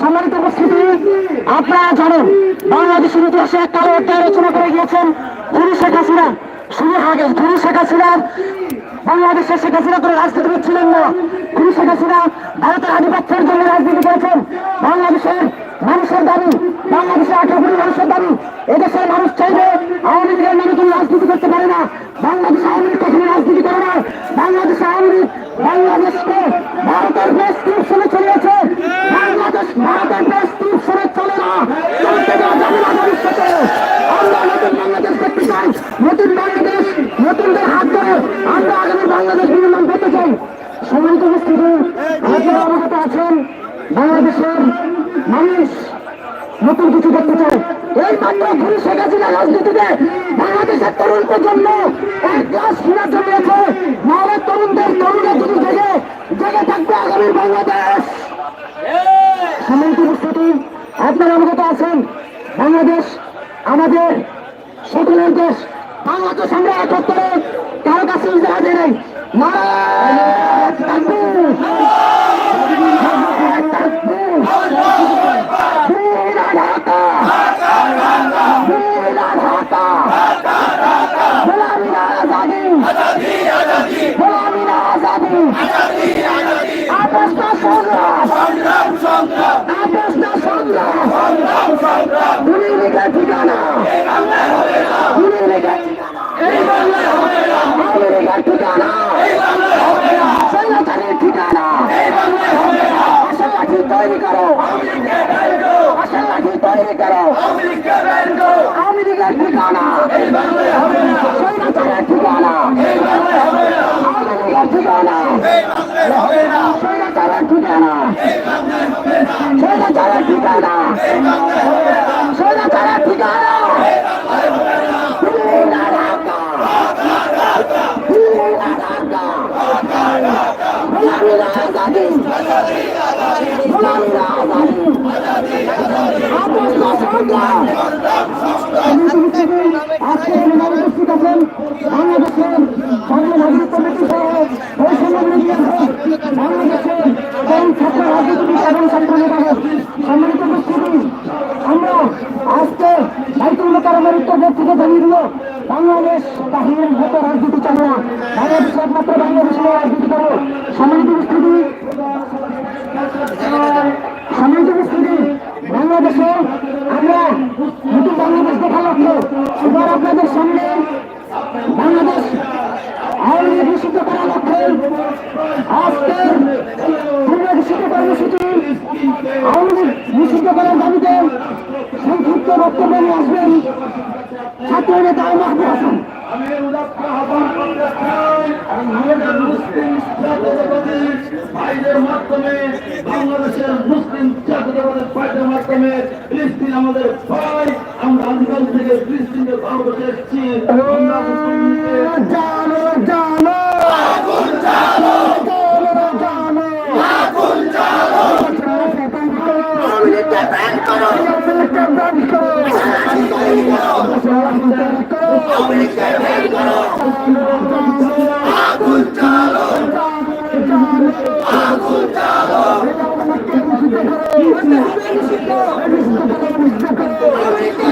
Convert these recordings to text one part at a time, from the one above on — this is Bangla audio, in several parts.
সম্মানিত উপস্থিতি, আপনারা জানেন, বাংলাদেশের ইতিহাসে এক কালো অধ্যায় রচনা করে গিয়েছেন গুরু শেখ হাসিনা। শুরু আগে গুরু শেখ হাসিনা, বাংলাদেশের শেখ হাসিনা করে রাজনীতিবিদ ছিলেন না। গুরু শেখ হাসিনা ভারতের আধিপত্যের জন্য রাজনীতি করেছেন। বাংলাদেশের মানুষের দাবি, বাংলাদেশের আঠারো কোটি মানুষের দাবি, এদেশের মানুষ চাইবে আওয়ামী লীগের নামে কোনো রাজনীতি করতে পারে না বাংলাদেশ আওয়ামী লীগ কখনো রাজনীতি করে না বাংলাদেশ আওয়ামী লীগ বাংলাদেশকে ভারতের প্রেসক্রিপশনে চলেছে বাংলাদেশ ভারতের প্রেসক্রিপশনে চলে না চলতে দেওয়া যাবে না ভবিষ্যতে আমরা নতুন বাংলাদেশ দেখতে চাই নতুন বাংলাদেশ নতুনদের হাত ধরে আমরা আগামী বাংলাদেশ নির্মাণ করতে চাই সম্মানিত উপস্থিতি আপনারা অবগত আছেন বাংলাদেশের মানুষ নতুন কিছু দেখতে চায়। এই মাত্র ঘুরে শেখ হাসিনা রাজনীতিতে বাংলাদেশের তরুণ প্রজন্ম এক গ্লাস ফিরা জমিয়েছে। নাহলে তরুণদের তরুণের যদি জেগে জেগে থাকবে আগামী বাংলাদেশ। সম্মানিত উপস্থিতি আপনারা অবগত আছেন, বাংলাদেশ আমাদের সকলের দেশ। বাংলাদেশ আমরা একত্রে কারও কাছে ইজাহাজে নেই। ঠিকানা। লীগের ঠিকানা। লীগের ঠিকানা। আসল লাঠি তৈরি করো। আসল লাঠি তৈরি করো। লীগের ঠিকানা। সৈন্যচারের ঠিকানা। সৈন্যচারের ঠিকানা। আপোষ না সংগ্রাম আজকে এখানে উপস্থিত আছেন বাংলাদেশের সর্বভারতীয় কমিটি সহ বৈষম্য বিরোধী আন্দোলন, বাংলাদেশের তরুণ ছাত্র রাজনীতিবিদ এবং ছাত্র নেতাদের সম্মানিত উপস্থিতি আমরা আজকে বাইতুল মোকারমের উত্তর গেট থেকে জানিয়ে দিল বাংলাদেশ বাহিরের মতো রাজনীতি চলে না বাংলাদেশ একমাত্র বাংলাদেশের রাজনীতি করো সম্মানিত উপস্থিতি সম্মানিত উপস্থিতি বাংলাদেশে আমরা নতুন বাংলাদেশ দেখার লক্ষ্যে এবার আপনাদের সামনে বাংলাদেশ আওয়ামী লীগ করার লক্ষ্যে কর্মসূচি আওয়ামী লীগ করার দাবিতে সংক্ষিপ্ত বক্তব্য নিয়ে আসবেন ছাত্র নেতা মাহবুব হাসান। বাংলাদেশের মুসলিম জাতীয়তাবাদের মাধ্যমে আমাদের ভাই থেকে ফিলিস্তিনকে ভালোবেসে আমরা মুসলিমকে জানো জানো জানো জানো আওয়ামী লীগকে ব্যান করো আওয়ামী ব্যান করো আওয়ামী ব্যান করো আগুন চালো আগুন চালো গুলামি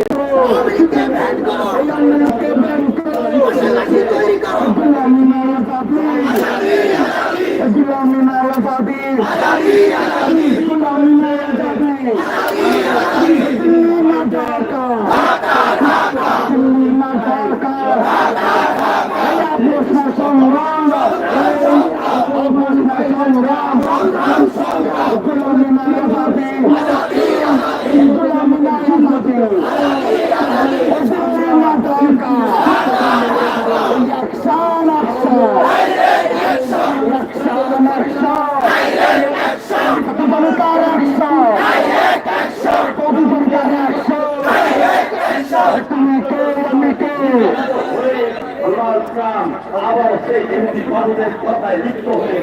বাবুদের কথায় লিপ্ত হয়ে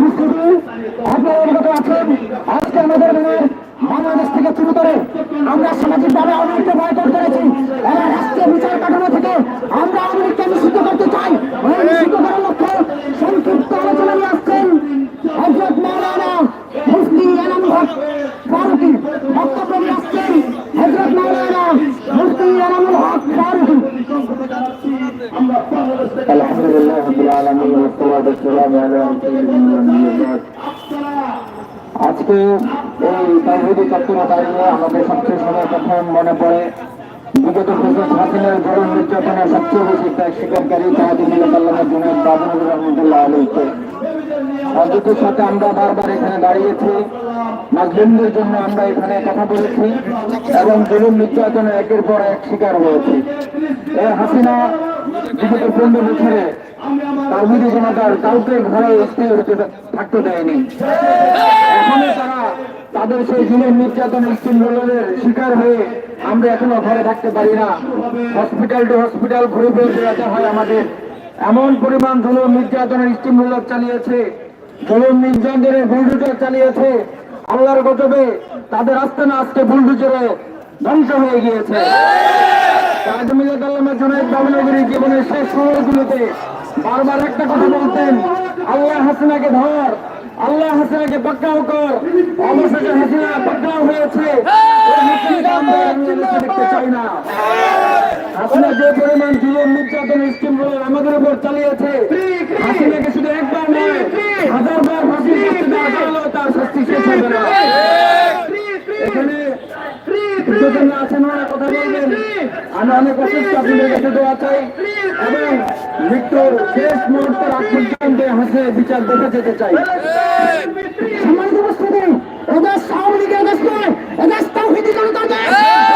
মুসলমানদের আপনারা অবগত আছেন আজকে আমাদের মনের বাংলাদেশ থেকে শুরু করে আমরা সামাজিকভাবে আওয়ামী লীগকে বয়কট করেছি এবং রাষ্ট্রীয় বিচার কাঠামো থেকে আমরা আওয়ামী লীগকে নিষিদ্ধ رب العالمين والصلاة والسلام على رسول الله আজকে এই তাহিদি চত্বরে দাঁড়িয়ে আমাদের সবচেয়ে সর্বপ্রথম মনে পড়ে বিগত প্রদেশ হাসিনের গরম নির্যাতনের সবচেয়ে বেশি ত্যাগ স্বীকারকারী তাহাদি মিলাতাল্লাহ জুনায়দ বাবুল রহমতুল্লাহ আলীকে অযোধ্যের সাথে আমরা বারবার এখানে দাঁড়িয়েছি মাজলুমদের জন্য আমরা এখানে কথা বলেছি এবং জুলুম নির্যাতনের একের পর এক শিকার হয়েছি এই হাসিনা থাকতে দেয়নি। তারা তাদের সেই জুলুম নির্যাতনের স্টিমরোলের শিকার হয়ে আমরা এখনও ঘরে থাকতে পারি না। হসপিটাল টু হসপিটাল ঘুরে ঘুরে বেড়াতে হয় আমাদের। এমন পরিমাণ জুলুম নির্যাতনের স্টিমরোলার চালিয়েছে, জুলুম নির্যাতনের বুলডুজার চালিয়েছে। আল্লাহর গজবে তাদের আস্তানা আজকে বুলডুজারে ধ্বংস হয়ে গিয়েছে। কাজী আল্লামা জুনাইদ বাবুনগরী জীবনের শেষ সময়গুলোতে বারবার একটা কথা বলতেন আল্লাহ হাসিনাকে ধর আল্লাহ হাসিনাকে পাক্কাও কর। অবশেষে হাসিনা পাক্কাও হয়েছে। দেখতে চাই না হাসিনা যে পরিমাণ জুলুম নির্যাতন স্কিম আমাদের উপর চালিয়েছে। হাসিনাকে শুধু একবার নয় হাজারবার ফাঁসি তার শাস্তি শেষ হবে না। এখানে দুজন আছেন ওরা কথা বলবেন। আমি অনেক অসুস্থ আপনাদের কাছে দোয়া চাই। এবং মৃত্যুর শেষ মুহূর্তের আগ পর্যন্ত হাসে বিচার দেখে যেতে চাই। সম্মানিত উপস্থিতি এদের আওয়ামী লীগের দেশ নয় জনতার দেশ লীগকে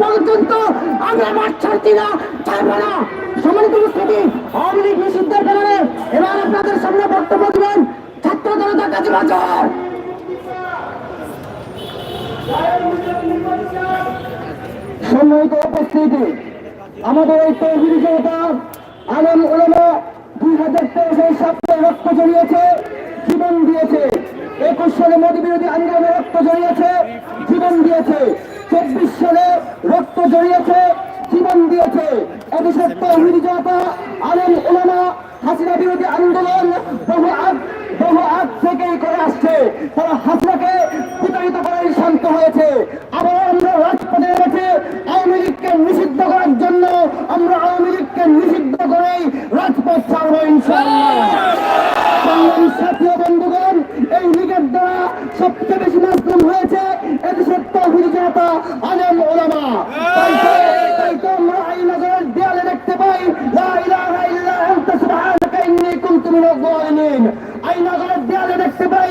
পর্যন্ত আমরা মাঠ ছাড়ছি না ছাড়বো না। সম্মানিত উপস্থিতি আওয়ামী লীগ নিষিদ্ধের কারণে এবার আপনাদের সামনে বক্তব্য দিবেন। ছাত্র কাজী বাজার সম্মানিত উপস্থিতি, আমাদের এই তহবিল জনতা, আলম উলমা দুই হাজার তেইশের সালে রক্ত জড়িয়েছে, জীবন দিয়েছে। একুশ সালে মোদী বিরোধী আন্দোলনে রক্ত জড়িয়েছে, জীবন দিয়েছে। চব্বিশ সালে রক্ত জড়িয়েছে, জীবন দিয়েছে। এদেশের তহবিল জনতা, আলম উলমা, হাসিনা বিরোধী আন্দোলন, বহু আগ থেকেই করে আসছে তারা হাসিনাকে বিতাড়িত করাই শান্ত হয়েছে আবার আমরা রাজপথে নেমেছে আওয়ামী লীগকে নিষিদ্ধ করার জন্য আমরা আওয়ামী লীগকে নিষিদ্ধ করেই রাজপথ ছাড়বো ইনশাআল্লাহ সংগ্রামী সাথী ও বন্ধুগণ এই লীগের দ্বারা সবচেয়ে বেশি মাসলুম হয়েছে এদেশের তহবিল জনতা আলেম ওলামা তাই তো তাই তো আমরা আইনগরের দেয়ালে দেখতে পাই লা ইলাহা ইল্লা আনতা সুবহানাকা ইন্নী কুনতু মিনাজ জালিমিন আইনগরের দেয়ালে দেখতে পাই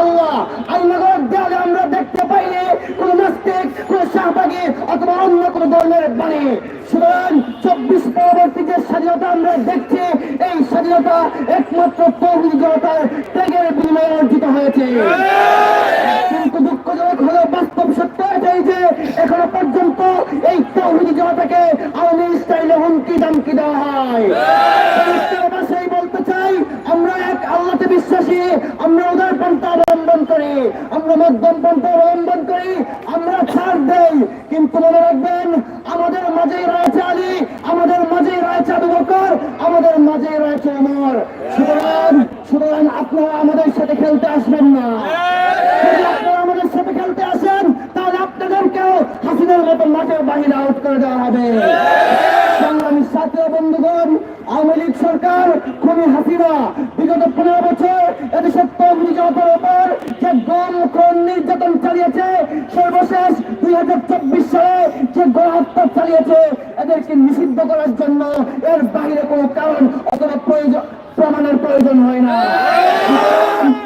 আল্লাহ আইনগরের দেয়ালে আমরা দেখতে পাইনি কোন নাস্তিক কোন শাহবাগী অথবা অন্য কোন ধর্মের বাণী। সুতরাং চব্বিশ পরবর্তী যে স্বাধীনতা আমরা দেখছি, এই স্বাধীনতা একমাত্র তৌহিদ জনতার ত্যাগের বিনিময়ে অর্জিত হয়েছে। কিন্তু দুঃখজনক হলেও বাস্তব সত্য এটাই যে এখনও পর্যন্ত এই তৌহিদ জনতাকে আওয়ামী স্টাইলে হুমকি দামকি দেওয়া হয়। চাই আমরা এক আল্লাহতে বিশ্বাসী, আমরা উদার পন্থা অবলম্বন করি, আমরা মধ্যম পন্থা অবলম্বন করি, আমরা ছাড় দেই। কিন্তু মনে রাখবেন, আমাদের মাঝেই রয়েছে আলী, আমাদের মাঝেই রয়েছে আবু বকর, আমাদের মাঝেই রয়েছে ওমর সুতরাং সুতরাং আপনারা আমাদের সাথে খেলতে আসবেন না। আপনারা আমাদের সাথে খেলতে আসেন, তাহলে আপনাদেরকেও হাসিনের মতো মাঠের বাহিরে আউট করে দেওয়া হবে। সংগ্রামী সাথী বন্ধুগণ, আওয়ামী লীগ সরকার হাসিনা বিগত পনেরো বছর এদেশের তহবিল জনতার যে গম খুন নির্যাতন চালিয়েছে, সর্বশেষ দুই হাজার চব্বিশ সালে যে গণহত্যা চালিয়েছে, এদেরকে নিষিদ্ধ করার জন্য এর বাইরে কোনো কারণ অথবা প্রয়োজন প্রমাণের প্রয়োজন হয় না।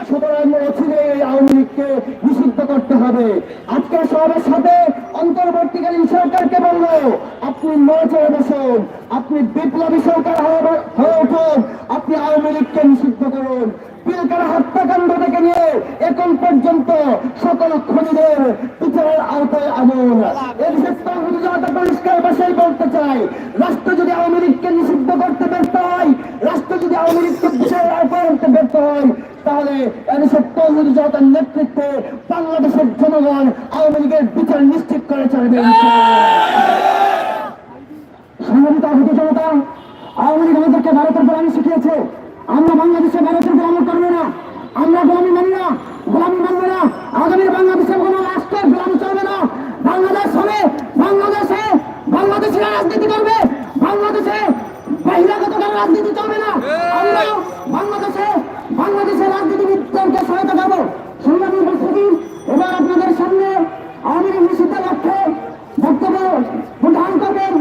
সুতরাং অচিরে এই আওয়ামী লীগকে করতে হবে। আজকে সবার সাথে অন্তর্বর্তীকালীন সরকারকে বলব আপনি নজরে বসুন, আপনি বিপ্লবী সরকার হয়ে উঠুন, আপনি আওয়ামী লীগকে নিষিদ্ধ করুন। হত্যাকাণ্ড থেকে নিয়ে এখন পর্যন্ত সকল খুনিদের বিচারের আওতায় আনুন। তহবিল জনতা পরিষ্কার ভাষায় বলতে চাই রাষ্ট্র যদি আওয়ামী লীগকে নিষিদ্ধ করতে ব্যর্থ হয়, রাষ্ট্র যদি আওয়ামী লীগকে বিচারের আওতায় আনতে ব্যর্থ হয় তাহলে এনএসএফ তৌহিদ জনতার নেতৃত্বে বাংলাদেশের জনগণ আওয়ামী লীগের বিচার নিশ্চিত করে চলবে জনতা, আওয়ামী লীগ আমাদেরকে ভারতের শিখিয়েছে। আমরা বাংলাদেশে ভারতের করব না। আমরা মানি না না। আগামী বাংলাদেশের কোনো রাষ্ট্রের চলবে না। বাংলাদেশ হবে, বাংলাদেশে বাংলাদেশিরা রাজনীতি করবে। বাংলাদেশে বহিরাগত রাজনীতি চলবে না। আমরা বাংলাদেশে বাংলাদেশের রাজনীতিবিদদেরকে সহায়তা দেবো সংগ্রামী উপস্থিতি এবার আপনাদের সামনে আওয়ামী লীগ নিষিদ্ধ লক্ষ্যে বক্তব্য প্রদান করবেন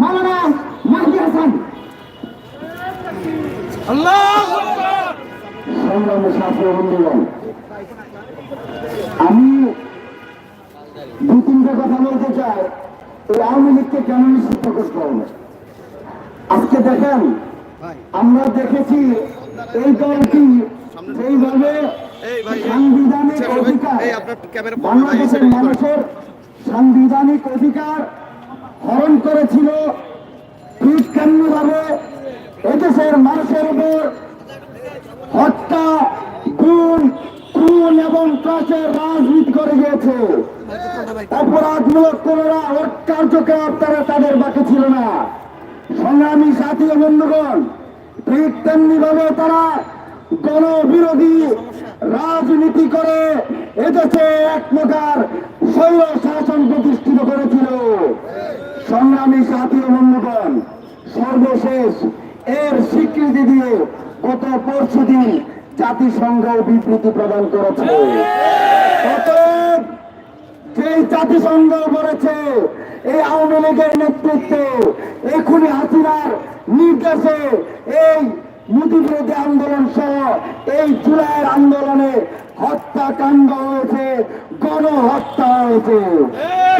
মাওলানা মাহদি হাসান। সংগ্রামী ছাত্র বন্ধুগণ আমি দু তিনটে কথা বলতে চাই। এই আওয়ামী লীগকে কেন নিষিদ্ধ করতে হবে? আজকে দেখেন আমরা দেখেছি এই দলটি সাংবিধানিক অধিকার বাংলাদেশের মানুষের সাংবিধানিক অধিকার হরণ করেছিল ঠিক এদেশের মানুষের উপর হত্যা খুন এবং ত্রাসের রাজনীতি করে গিয়েছে। অপরাধমূলক কোন কার্যকলাপ তারা তাদের বাকি ছিল না। সংগ্রামী সাথী বন্ধুগণ ঠিক তেমনি ভাবে তারা গণবিরোধী রাজনীতি করে এদেশে এক প্রকার শৈল শাসন প্রতিষ্ঠিত করেছিল। সংগ্রামী সাথী বন্ধুগণ, সর্বশেষ এর স্বীকৃতি দিয়ে গত পরশু দিন জাতিসংঘ বিবৃতি প্রদান করেছে সেই জাতিসংঘ করেছে এই আওয়ামী লীগের নেতৃত্বে এখনই হাসিনার নির্দেশে এই মোদী বিরোধী আন্দোলন সহ এই জুলাইয়ের আন্দোলনে হত্যাকাণ্ড হয়েছে গণহত্যা হয়েছে।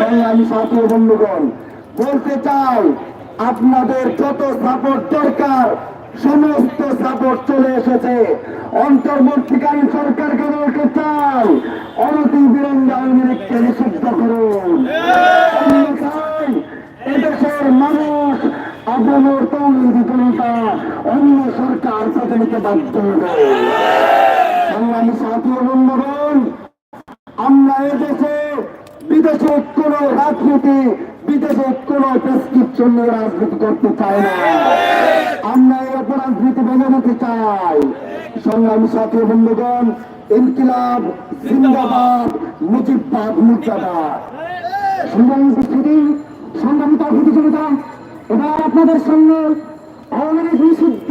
তাই আমি সাথী বন্ধুগণ বলতে চাই আপনাদের যত সাপোর্ট দরকার সমস্ত সাপোর্ট চলে এসেছে। অন্তর্বর্তীকালীন সরকারকে বলতে চাই অনতি বিলম্বে আওয়ামী লীগকে নিষিদ্ধ করুন। এদেশের মানুষ আপনার তৈরি বিপণতা অন্য সরকার নিতে বাধ্য হবে। সংগ্রামী বন্ধুগণ, আমরা এদেশে বিদেশে কোন রাজনীতি, বিদেশে কোন প্রেসক্রিপশন নিয়ে রাজনীতি করতে চাই না। আমরা এর রাজনীতি বেঁধে নিতে চাই। সংগ্রামী সাথী বন্ধুগণ, ইনকিলাব, জিন্দাবাদ, মুজিববাদ, মুর্দাবাদ। সংগ্রামী সংগ্রামী তার জনতা এবার আপনাদের সামনে আওয়ামী লীগ নিষিদ্ধ